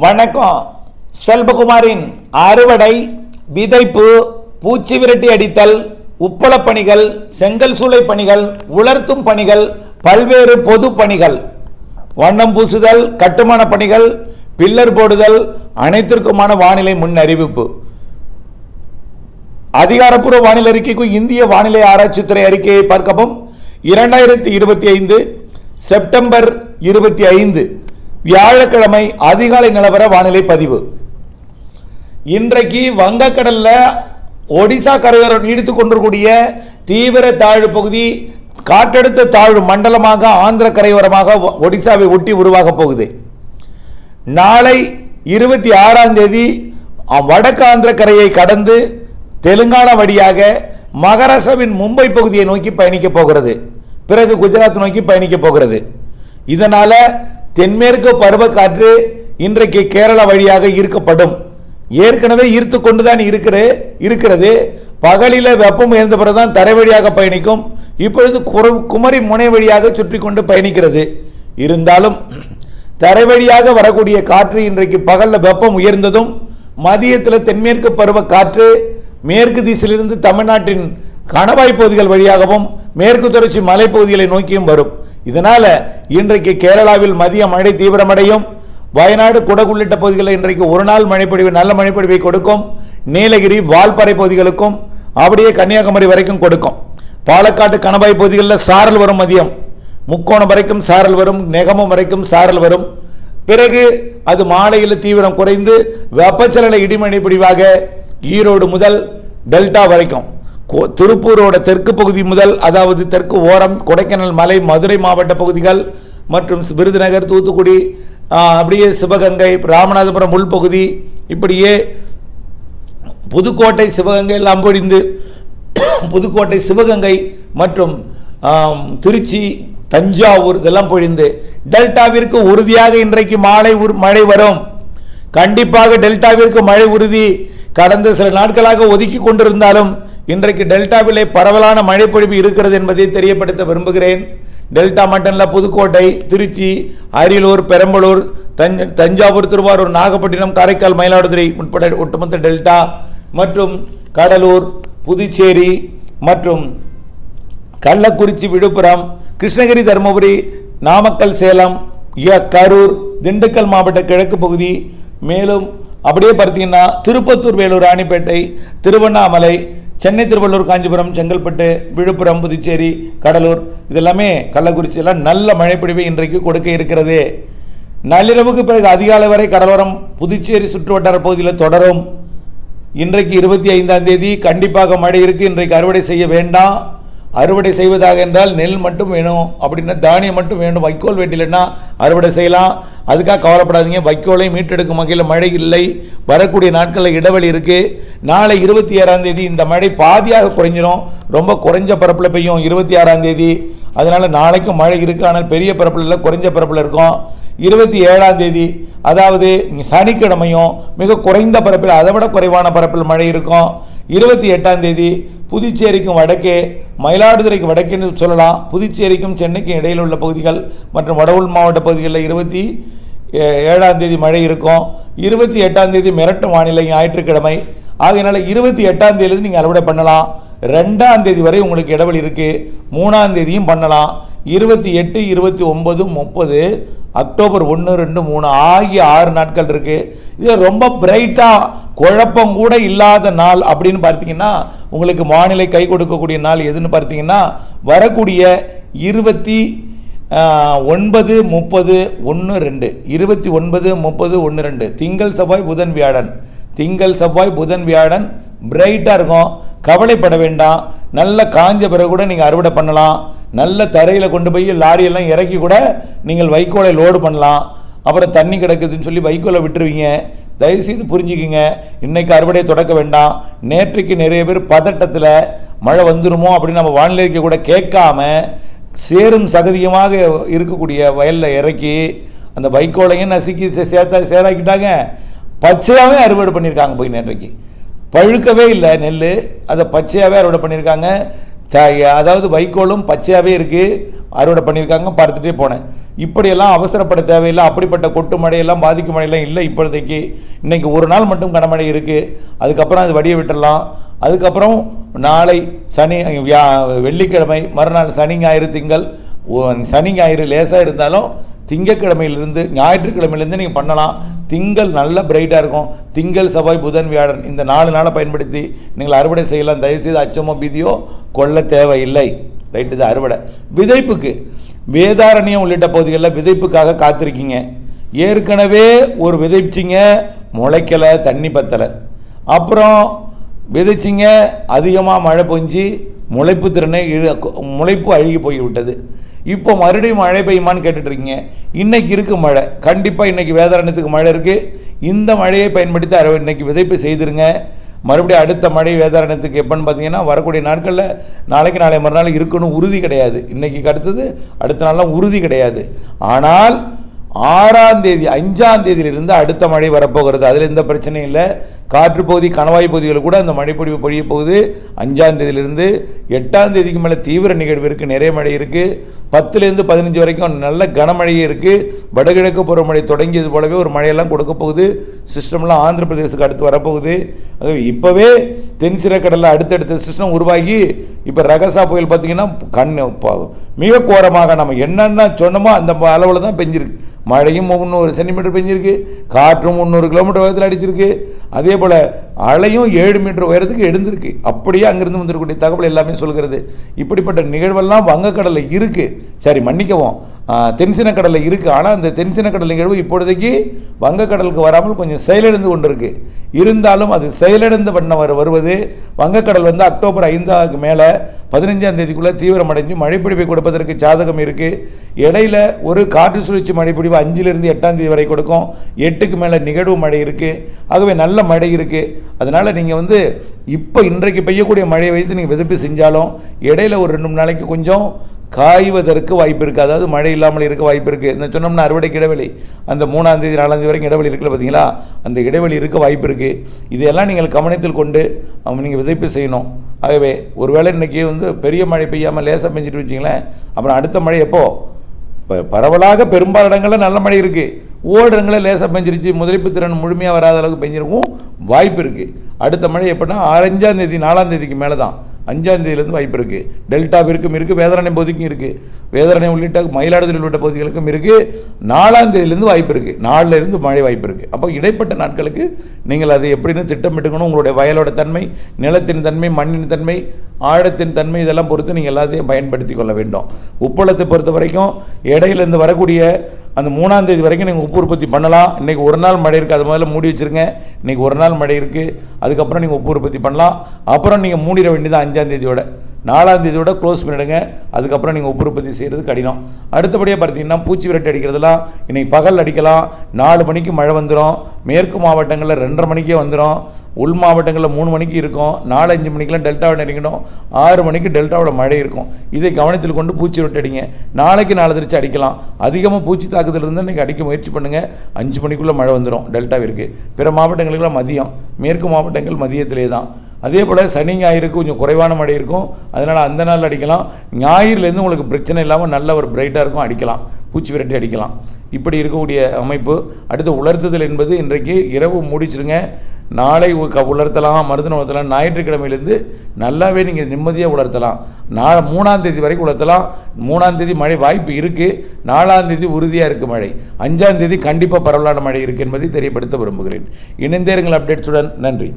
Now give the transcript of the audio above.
வணக்கம். செல்வகுமாரின் அறுவடை விதைப்பு பூச்சி விரட்டி அடித்தல் உப்பளப் பணிகள் செங்கல் சூளை பணிகள் உலர்த்தும் பணிகள் பல்வேறு பொது பணிகள். வண்ணம் பூசுதல் கட்டுமான பணிகள் பில்லர் போடுதல் அனைத்திற்குமான வானிலை முன் அறிவிப்பு அதிகாரப்பூர்வ வானிலை அறிக்கைக்கு இந்திய வானிலை ஆராய்ச்சித்துறை அறிக்கையை பார்க்கவும். இரண்டாயிரத்தி இருபத்தி ஐந்து செப்டம்பர் இருபத்தி ஐந்து. வியாழக்கிழமை அதிகாலை நிலவர வானிலை பதிவு. இன்றைக்கு வங்கக்கடலில் ஒடிசா கரையோரம் நீடித்துக் கொண்டிருக்கூடிய தீவிர தாழ்வு பகுதி காற்றழுத்த தாழ்வு மண்டலமாக ஆந்திர கரையோரமாக ஒ- ஒடிசாவை ஒட்டி உருவாகப் போகுது. நாளை இருபத்தி ஆறாம் தேதி வடக்கு ஆந்திர கரையை கடந்து தெலுங்கானா வழியாக மகாராஷ்டிராவின் மும்பை பகுதியை நோக்கி பயணிக்க போகிறது. பிறகு குஜராத் நோக்கி பயணிக்க போகிறது. இதனால் தென்மேற்கு பருவக்காற்று இன்றைக்கு கேரளா வழியாக ஈர்க்கப்படும். ஏற்கனவே ஈர்த்து கொண்டு தான் இருக்கிற இருக்கிறது. பகலில் வெப்பம் உயர்ந்த பிறகுதான் தரை வழியாக பயணிக்கும். இப்பொழுது குரு- குமரி முனை வழியாக சுற்றி கொண்டு பயணிக்கிறது. இருந்தாலும் தரை வழியாக வரக்கூடிய காற்று இன்றைக்கு பகலில் வெப்பம் உயர்ந்ததும் மதியத்தில் தென்மேற்கு பருவ காற்று மேற்கு திசையிலிருந்து தமிழ்நாட்டின் கணவாய் பகுதிகள் வழியாகவும் மேற்கு தொடர்ச்சி மலைப்பகுதிகளை நோக்கியும் வரும். இதனால் இன்றைக்கு கேரளாவில் மதிய மழை தீவிரமடையும். வயநாடு குடகு உள்ளிட்ட பகுதிகளில் இன்றைக்கு ஒரு நாள் மழைப்பொழிவு நல்ல மழைப்பொழிவை கொடுக்கும். நீலகிரி வால்பாறை பகுதிகளுக்கும் அப்படியே கன்னியாகுமரி வரைக்கும் கொடுக்கும். பாலக்காட்டு கணவாய் பகுதிகளில் சாரல் வரும் மதியம். முக்கோணம் வரைக்கும் சாரல் வரும் நெகமம் வரைக்கும் சாரல் வரும். பிறகு அது மாலையில் தீவிரம் குறைந்து வெப்பச்சலன இடிமணி பிடிவாக ஈரோடு முதல் டெல்டா வரைக்கும். திருப்பூரோட தெற்கு பகுதி முதல் அதாவது தெற்கு ஓரம் கொடைக்கானல் மலை மதுரை மாவட்ட பகுதிகள் மற்றும் விருதுநகர் தூத்துக்குடி அப்படியே சிவகங்கை ராமநாதபுரம் உள்பகுதி இப்படியே புதுக்கோட்டை சிவகங்கை எல்லாம் பொழிந்து புதுக்கோட்டை சிவகங்கை மற்றும் திருச்சி தஞ்சாவூர் இதெல்லாம் பொழிந்து டெல்டாவிற்கு உறுதியாக இன்றைக்கு மாலை உரு- மழை வரும். கண்டிப்பாக டெல்டாவிற்கு மழை உறுதி. கடந்த சில நாட்களாக ஒதுக்கி கொண்டிருந்தாலும் இன்றைக்கு டெல்டாவிலே பரவலான மழைப்பொழிவு இருக்கிறது என்பதை தெரியப்படுத்த விரும்புகிறேன். டெல்டா மட்டனில் புதுக்கோட்டை திருச்சி அரியலூர் பெரம்பலூர் தஞ்ச தஞ்சாவூர் திருவாரூர் நாகப்பட்டினம் காரைக்கால் மயிலாடுதுறை உட்பட ஒட்டுமொத்த டெல்டா மற்றும் கடலூர் புதுச்சேரி மற்றும் கள்ளக்குறிச்சி விழுப்புரம் கிருஷ்ணகிரி தருமபுரி நாமக்கல் சேலம் ய- கரூர் திண்டுக்கல் மாவட்ட கிழக்கு பகுதி. மேலும் அப்படியே பார்த்தீங்கன்னா திருப்பத்தூர் வேலூர் ராணிப்பேட்டை திருவண்ணாமலை சென்னை திருவள்ளூர் காஞ்சிபுரம் செங்கல்பட்டு விழுப்புரம் புதுச்சேரி கடலூர் இதெல்லாமே கள்ளக்குறிச்சி எல்லாம் நல்ல மழைப்பொழிவை இன்றைக்கு கொடுக்க இருக்கிறது. நள்ளிரவுக்கு பிறகு அதிகாலை வரை கடலோரம் புதுச்சேரி சுற்றுவட்டார பகுதியில் தொடரும். இன்றைக்கு இருபத்தி ஐந்தாம் தேதி கண்டிப்பாக மழை இருக்கு. இன்றைக்கு அறுவடை செய்ய வேண்டாம். அறுவடை செய்வதாக என்றால் நெல் மட்டும் வேணும். அப்படின்னா தானியம் மட்டும் வேணும். வைக்கோல் வேண்டிலன்னா அறுவடை செய்யலாம். அதுக்காக கவலைப்படாதீங்க. வைக்கோலை மீட்டெடுக்கும் வகையில் மழை இல்லை. வரக்கூடிய நாட்களில் இடைவெளி இருக்குது நாளை இருபத்தி ஆறாம் தேதி இந்த மழை பாதியாக குறைஞ்சிரும். ரொம்ப குறைஞ்ச பரப்பில் பெய்யும் இருபத்தி ஆறாம் தேதி. அதனால் நாளைக்கும் மழை இருக்குது ஆனால் பெரிய பரப்பில் இல்லை குறைஞ்ச பரப்பில் இருக்கும். இருபத்தி ஏழாம் தேதி அதாவது சனிக்கிழமையும் மிக குறைந்த பரப்பில் அதை விட குறைவான பரப்பில் மழை இருக்கும். இருபத்தி எட்டாம் தேதி புதுச்சேரிக்கும் வடக்கே மயிலாடுதுறைக்கு வடக்கேன்னு சொல்லலாம். புதுச்சேரிக்கும் சென்னைக்கும் இடையில் உள்ள பகுதிகள் மற்றும் வடவுள் மாவட்ட பகுதிகளில் இருபத்தி ஏ- ஏழாம் தேதி மழை இருக்கும். இருபத்தி எட்டாம் தேதி மிரட்டும் வானிலை ஞாயிற்றுக்கிழமை. ஆகையினால இருபத்தி எட்டாம் தேதி நீங்கள் அறுவடை பண்ணலாம். ரெண்டாம் தேதி வரை உங்களுக்கு இடைவெளி இருக்குது மூணாம் தேதியும் பண்ணலாம். இருபத்தி எட்டு இருபத்தி ஒன்பது முப்பது அக்டோபர் ஒன்று ரெண்டு மூணு ஆகிய ஆறு நாட்கள் இருக்கு. இது ரொம்ப பிரைட்டாக குழப்பம் கூட இல்லாத நாள் அப்படின்னு பார்த்தீங்கன்னா உங்களுக்கு வானிலை கை கொடுக்கக்கூடிய நாள் எதுன்னு பார்த்தீங்கன்னா வரக்கூடிய இருபத்தி ஒன்பது முப்பது ஒன்று ரெண்டு. இருபத்தி ஒன்பது முப்பது ஒன்று ரெண்டு. திங்கள் செவ்வாய் புதன் வியாழன். திங்கள் செவ்வாய் புதன் வியாழன் பிரைட்டாக இருக்கும். கவலைப்பட வேண்டாம். நல்ல காஞ்ச பிறகு கூட நீங்கள் அறுவடை பண்ணலாம். நல்ல தரையில் கொண்டு போய் லாரியெல்லாம் இறக்கி கூட நீங்கள் வைக்கோலை லோடு பண்ணலாம். அப்புறம் தண்ணி கிடக்குதுன்னு சொல்லி வைக்கோலை விட்டுருவீங்க. தயவுசெய்து புரிஞ்சுக்கிங்க. இன்றைக்கு அறுவடை தொடக்க வேண்டாம். நேற்றைக்கு நிறைய பேர் பதட்டத்தில் மழை வந்துருமோ அப்படின்னு நம்ம வானிலைக்கு கூட கேட்காம சேரும் சகதியமாக இருக்கக்கூடிய வயலில் இறக்கி அந்த வைக்கோலையும் நசுக்கி சேர்த்தா சேராக்கிட்டாங்க. பச்சையாகவே அறுவடை பண்ணியிருக்காங்க போய் நேற்றைக்கு. பழுக்கவே இல்லை நெல் அதை பச்சையாகவே அறுவடை பண்ணியிருக்காங்க அதாவது வைக்கோலும் பச்சையாகவே இருக்குது அறுவடை பண்ணியிருக்காங்க பார்த்துட்டே போனேன். இப்படியெல்லாம் அவசரப்பட தேவையில்லை. அப்படிப்பட்ட கொட்டு மழையெல்லாம் பாதிக்கும் மழையெல்லாம் இல்லை இப்போதைக்கு இன்றைக்கி ஒரு நாள் மட்டும் கனமழை இருக்குது அதுக்கப்புறம் அது வடிய விட்டுடலாம். அதுக்கப்புறம் நாளை சனி வியா வெள்ளிக்கிழமை மறுநாள் சனி ஞாயிறு திங்கள். சனி ஞாயிறு லேசாக இருந்தாலும் திங்கக்கிழமையிலிருந்து ஞாயிற்றுக்கிழமையிலேருந்து நீங்கள் பண்ணலாம். திங்கள் நல்ல பிரைட்டாக இருக்கும். திங்கள் செவ்வாய் புதன் வியாழன் இந்த நாலு நாளை பயன்படுத்தி நீங்கள் அறுவடை செய்யலாம். தயவுசெய்து அச்சமோ பீதியோ கொள்ள தேவையில்லை. ரைட்டு இது அறுவடை. விதைப்புக்கு வேதாரண்யம் உள்ளிட்ட பகுதிகளில் விதைப்புக்காக காத்திருக்கீங்க. ஏற்கனவே ஒரு விதைச்சிங்க முளைக்கலை தண்ணி பத்தலை. அப்புறம் விதைச்சிங்க அதிகமாக மழை பொஞ்சி முளைப்பு திறனை முளைப்பு அழுகி போய் விட்டது இப்போ மறுபடியும் மழை பெய்யுமான்னு கேட்டுட்ருக்கீங்க. இருக்கீங்க இன்னைக்கு இருக்கு மழை. கண்டிப்பாக இன்னைக்கு வேதாரணத்துக்கு மழை இருக்குது இந்த மழையை பயன்படுத்தி அரை இன்னைக்கு விதைப்பு செய்திருங்க. மறுபடியும் அடுத்த மழை வேதாரணத்துக்கு எப்போன்னு பார்த்தீங்கன்னா வரக்கூடிய நாட்களில் நாளைக்கு நாளை மறுநாள் இருக்குன்னு உறுதி கிடையாது. இன்னைக்கு அடுத்தது அடுத்த நாள்லாம் உறுதி கிடையாது. ஆனால் ஆறாம் தேதி அஞ்சாம் தேதியிலிருந்து அடுத்த மழை வரப்போகிறது. அதில் எந்த பிரச்சனையும் இல்லை. காற்று பகுதி கணவாய் பகுதிகளில் கூட அந்த மழைப்பொழிவு பொழிய போகுது. அஞ்சாம் தேதியிலிருந்து எட்டாம் தேதிக்கு மேலே தீவிர நிகழ்வு இருக்குது நிறைய மழை இருக்குது பத்துலேருந்து பதினஞ்சு வரைக்கும் நல்ல கனமழையே இருக்குது வடகிழக்கு பருவமழை தொடங்கியது போலவே ஒரு மழையெல்லாம் கொடுக்க போகுது. சிஸ்டம்லாம் ஆந்திர பிரதேசத்துக்கு அடுத்து வரப்போகுது. அது இப்போவே தென்சிரக்கடலில் அடுத்தடுத்த சிஸ்டம் உருவாகி இப்போ ரகசா புயல் பார்த்தீங்கன்னா கண் மிக கோரமாக நம்ம என்னென்ன சொன்னோமோ அந்த அளவில் தான் பெஞ்சிருக்கு. மழையும் முந்நூறு சென்டிமீட்டர் பெஞ்சிருக்கு. காற்றும் முந்நூறு கிலோமீட்டர் வேகத்தில் அடிச்சிருக்கு. அதே போல் அலையும் ஏழு மீட்டர் உயரத்துக்கு எழுந்திருக்கு. அப்படியே அங்கிருந்து வந்திருக்கக்கூடிய தகவல் எல்லாமே சொல்கிறது. இப்படிப்பட்ட நிகழ்வெல்லாம் வங்கக்கடலில் இருக்குது சரி மன்னிக்கவும். தென்சின கடலில் இருக்குது ஆனால் அந்த தென்சின கடல் நிகழ்வு இப்பொழுதைக்கு வங்கக்கடலுக்கு வராமல் கொஞ்சம் செயலிழந்து கொண்டிருக்கு. இருந்தாலும் அது செயலிழந்து பண்ண வர வருவது வங்கக்கடல் வந்து அக்டோபர் ஐந்தாவுக்கு மேலே பதினஞ்சாம் தேதிக்குள்ளே தீவிரமடைஞ்சு மழைப்பிடிப்பை கொடுப்பதற்கு சாதகம் இருக்குது இடையில ஒரு காற்று சுழற்சி மழைப்பிடிவு அஞ்சிலிருந்து எட்டாம் தேதி வரை கொடுக்கும். எட்டுக்கு மேலே நிகழ்வு மழை இருக்குது ஆகவே நல்ல மழை இருக்குது அதனால் நீங்கள் வந்து இப்போ இன்றைக்கு பெய்யக்கூடிய மழையை வைத்து நீங்கள் விதப்பு செஞ்சாலும் இடையில ஒரு ரெண்டு மூணு நாளைக்கு கொஞ்சம் காய்வதற்கு வாய்ப்பு இருக்குது அதாவது மழை இல்லாமல் இருக்க வாய்ப்பு இருக்குது இந்த சொன்னோம்னா அறுவடைக்கு இடைவெளி. அந்த மூணாம் தேதி நாலாம் தேதி வரைக்கும் இடைவெளி இருக்குல்ல பார்த்தீங்களா அந்த இடைவெளி இருக்க வாய்ப்பு இருக்குது இதையெல்லாம் நீங்கள் கவனத்தில் கொண்டு அவங்க நீங்கள் விதைப்பு செய்யணும். ஆகவே ஒருவேளை இன்னைக்கு வந்து பெரிய மழை பெய்யாமல் லேசாக பெஞ்சிட்டு வச்சிங்களேன். அப்புறம் அடுத்த மழை எப்போ? இப்போ பரவலாக பெரும்பாலான இடங்களில் நல்ல மழை இருக்குது ஓடுறங்களை லேசாக பெஞ்சிருச்சு. முதலீப்பு திறன் முழுமையாக வராத அளவுக்கு பெஞ்சிருக்கும். வாய்ப்பு இருக்குது அடுத்த மழை எப்படின்னா அஞ்சாம் தேதி நாலாம் தேதிக்கு மேலே தான் அஞ்சாந்தேதியிலேருந்து வாய்ப்பு இருக்குது டெல்டாவிற்கும் இருக்குது வேதாரண்யம் பகுதிக்கும் இருக்குது வேதாரண்யம் உள்ளிட்ட மயிலாடுதுறை உள்ளிட்ட பகுதிகளுக்கும் இருக்குது நாலாந்தேதியிலேருந்து வாய்ப்பு இருக்குது நாலுலேருந்து மழை வாய்ப்பு இருக்குது அப்போ இடைப்பட்ட நாட்களுக்கு நீங்கள் அதை எப்படின்னு திட்டமிட்டுக்கணும். உங்களுடைய வயலோட தன்மை நிலத்தின் தன்மை மண்ணின் தன்மை ஆழத்தின் தன்மை இதெல்லாம் பொறுத்து நீங்கள் எல்லாத்தையும் பயன்படுத்தி கொள்ள வேண்டும். உப்பளத்தை பொறுத்த வரைக்கும் இடையிலேருந்து வரக்கூடிய அந்த மூணாம் தேதி வரைக்கும் நீங்கள் உப்பு உற்பத்தி பண்ணலாம். இன்றைக்கி ஒரு நாள் மழை இருக்குது அது முதல்ல மூடி வச்சுருங்க. இன்றைக்கி ஒரு நாள் மழை இருக்குது அதுக்கப்புறம் நீங்கள் உப்பு உற்பத்தி பண்ணலாம். அப்புறம் நீங்கள் மூடிட வேண்டியது அஞ்சாம் தேதியோட. நாலாம் தேதியோட க்ளோஸ் பண்ணிடுங்க. அதுக்கப்புறம் நீங்கள் உப்பு உற்பத்தி செய்கிறது கடினம். அடுத்தபடியாக பார்த்தீங்கன்னா பூச்சி விரட்டி அடிக்கிறதுலாம் இன்றைக்கி பகல் அடிக்கலாம். நாலு மணிக்கு மழை வந்துடும் மேற்கு மாவட்டங்களில் ரெண்டரை மணிக்கே வந்துடும் உள் மாவட்டங்களில் மூணு மணிக்கு இருக்கும். நாலு அஞ்சு மணிக்கெலாம் டெல்டாவில் நெருங்கிடும் ஆறு மணிக்கு டெல்டாவில் மழை இருக்கும். இதை கவனத்தில் கொண்டு பூச்சி விரட்டி அடிங்க. நாளைக்கு நாலு திருச்சி அடிக்கலாம். அதிகமாக பூச்சி தாக்குதல் இருந்தால் இன்றைக்கி அடிக்க முயற்சி பண்ணுங்கள் அஞ்சு மணிக்குள்ளே மழை வந்துடும் டெல்டாவிற்கு. பிற மாவட்டங்களுக்கெல்லாம் மதியம். மேற்கு மாவட்டங்கள் மதியத்திலே தான் அதே போல் சனி ஞாயிறுக்கு கொஞ்சம் குறைவான மழை இருக்கும். அதனால் அந்த நாள் அடிக்கலாம். ஞாயிறுலேருந்து உங்களுக்கு பிரச்சனை இல்லாமல் நல்ல ஒரு பிரைட்டாக இருக்கும் அடிக்கலாம். பூச்சி விரட்டி அடிக்கலாம். இப்படி இருக்கக்கூடிய அமைப்பு. அடுத்து உலர்த்துதல் என்பது இன்றைக்கு இரவு முடிச்சிருங்க. நாளை க- உலர்த்தலாம் மருத்துவ உலர்த்தலாம். ஞாயிற்றுக்கிழமையிலேருந்து நல்லாவே நீங்கள் நிம்மதியாக உலர்த்தலாம். நா மூணாம் தேதி வரைக்கும் உலர்த்தலாம். மூணாம் தேதி மழை வாய்ப்பு இருக்குது நாலாம் தேதி உறுதியாக இருக்குது மழை. அஞ்சாம் தேதி கண்டிப்பாக பரவலான மழை இருக்குது என்பதை தெரியப்படுத்த விரும்புகிறேன். இணைந்தேருங்கள் அப்டேட்ஸுடன் நன்றி.